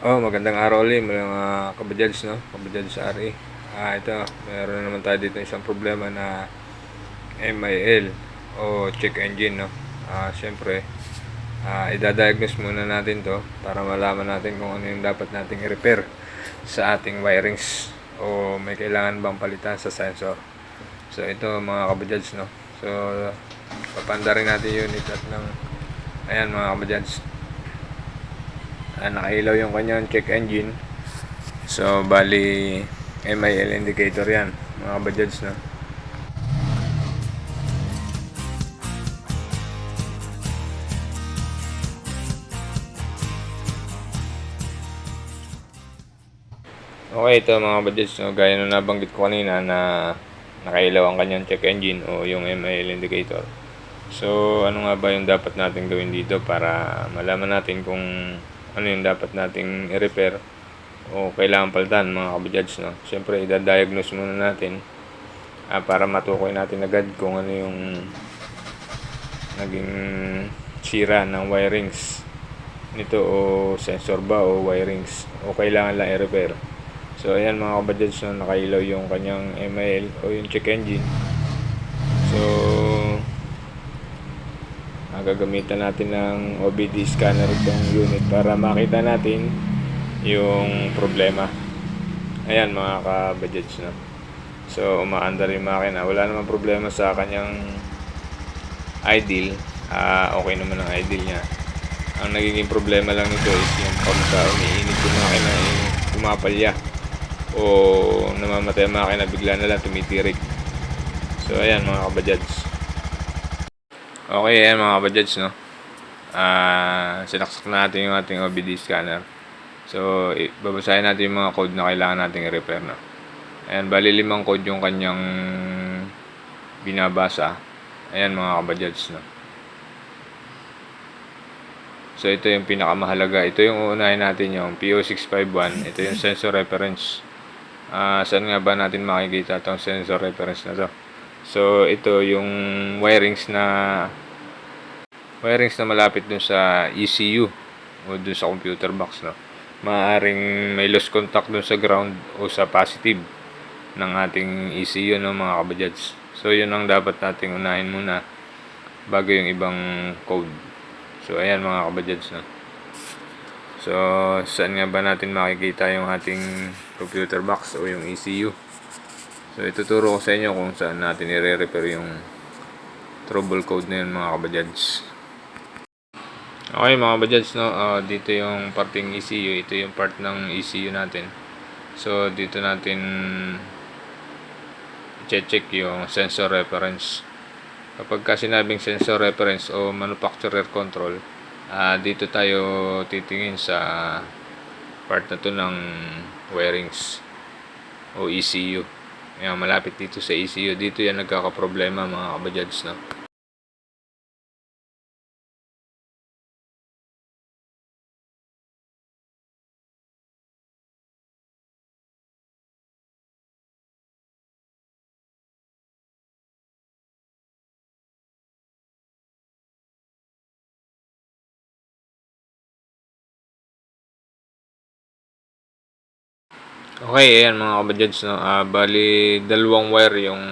Oh, magandang araw ulit mga kabadyans, no? Kabadyans sa RE. Ah, ito, meron na naman tayo dito isang problema na MIL o check engine, no? Ah, syempre, ah, idadiagnose muna natin to para malaman natin kung ano yung dapat nating i-repair sa ating wirings o may kailangan bang palitan sa sensor. So, ito mga kabadyans, no? So, papanda rin natin yung at ng ayan mga kabadyans ah, nakailaw yung kanyang check engine. So bali MIL indicator yan mga kabajads no? Okay, ito mga kabajads no, gaya nung nabanggit ko kanina na nakailaw ang kanyang check engine o yung MIL indicator. So, ano nga ba yung dapat natin gawin dito para malaman natin kung ano yung dapat nating i-repair o kailangan palitan mga kabajads no. Siyempre i-diagnose muna natin ah, para matukoy natin agad kung ano yung naging sira ng wirings nito o sensor ba o wirings o kailangan lang i-repair. So ayan mga kabajads no, nakailaw yung kanyang MIL o yung check engine. So gagamitan natin ng OBD scanner itong unit para makita natin yung problema. Ayan mga ka-budgets no. So umaandar yung makina. Wala namang problema sa kanyang idle. Ah, okay naman ang idle niya. Ang nagiging problema lang nito is yung pagka umiinit yung makina eh, pumapalya o namamatay ang makina bigla na lang tumitirik. So ayan mga kabadyads. Okay, ayan mga kabadyads no. Ah, sinaksak na natin yung ating OBD scanner. So, babasahin natin yung mga code na kailangan nating i-repair no. Ayan, bali limang code yung kanyang binabasa. Ayan mga kabadyads no. So ito yung pinakamahalaga. Ito yung uunahin natin yung PO651. Ito yung sensor reference. Ah, saan nga ba natin makikita itong sensor reference na to? So ito yung wirings na wirings na malapit dun sa ECU o dun sa computer box no. Maaring may lost contact dun sa ground o sa positive ng ating ECU no mga kabajads. So yun ang dapat nating unahin muna bago yung ibang code. So ayan mga kabajads no. So saan nga ba natin makikita yung ating computer box o yung ECU? So ituturo ko sa inyo kung saan natin i-repair yung trouble code na yun mga kabajads. Okay mga kabajads no, Ah, dito yung parting ECU, ito yung part ng ECU natin. So dito natin check yung sensor reference. Kapag ka sinabing sensor reference o manufacturer control, ah dito tayo titingin sa part na to ng wirings o ECU. Ayan, malapit dito sa ECU. Dito yan nagkakaproblema mga kabajads no. Okay, ayan mga kabajads, no? Ah, bali, dalawang wire yung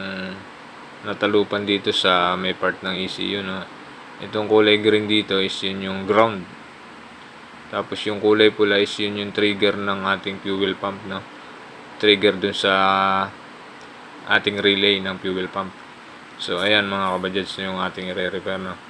natalupan dito sa may part ng ECU, no? Itong kulay green dito is yun yung ground. Tapos yung kulay pula is yun yung trigger ng ating fuel pump, no? Trigger dun sa ating relay ng fuel pump. So, ayan mga kabajads yung ating i-repair, no?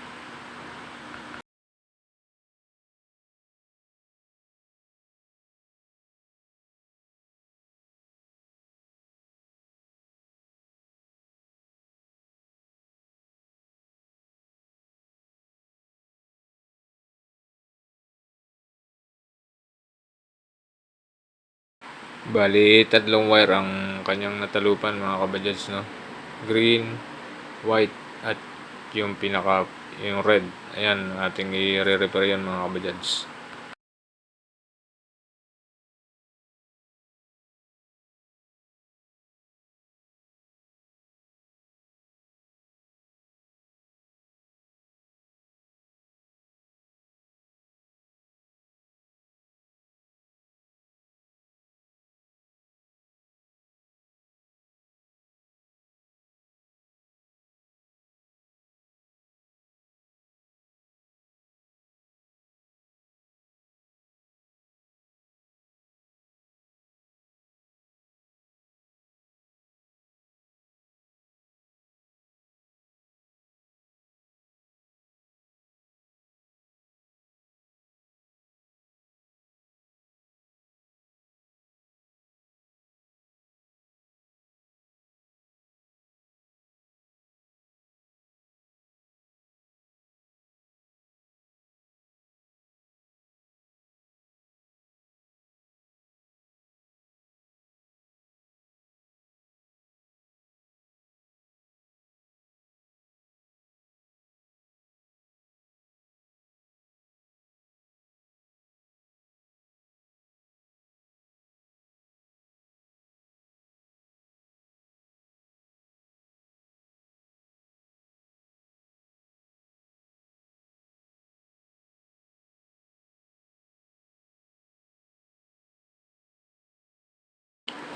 Bali, tatlong wire ang kanyang natalupan mga kabajads, no? Green, white, at yung pinaka, yung red. Ayan, ating i-repair yan mga kabajads.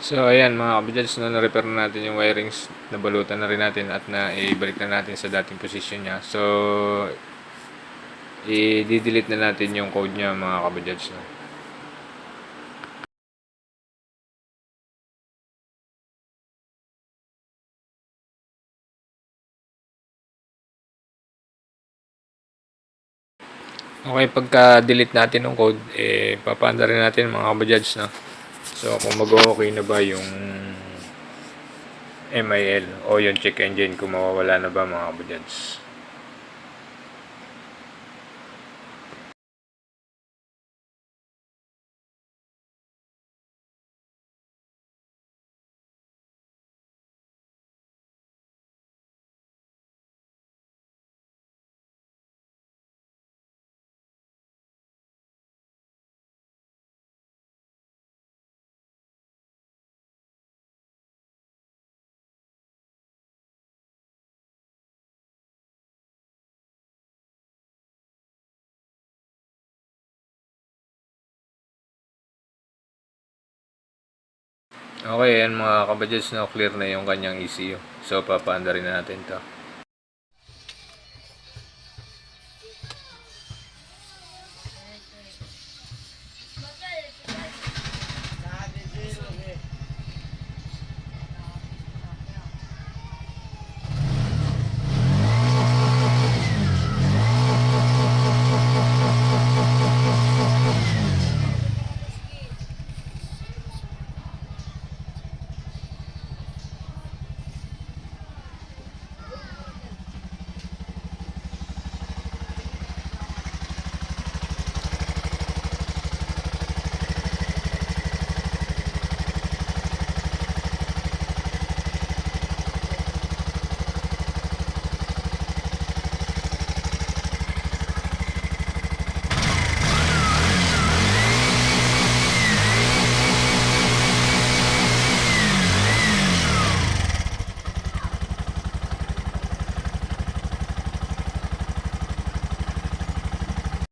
So ayan mga kabajads, no, na-repair na natin yung wirings, nabalutan na rin natin at na ibalik na natin sa dating position niya. So i-delete na natin yung code niya mga kabajads. No. Okay, pagka-delete natin ng code, eh, papaanda rin natin mga kabajads, no? So, kung mag-okay na ba yung MIL o yung check engine, kung mawawala na ba mga kabajads. Okay, yan mga kabajads, no? clear na yung kanyang ECU. So, papaanda rin na natin to.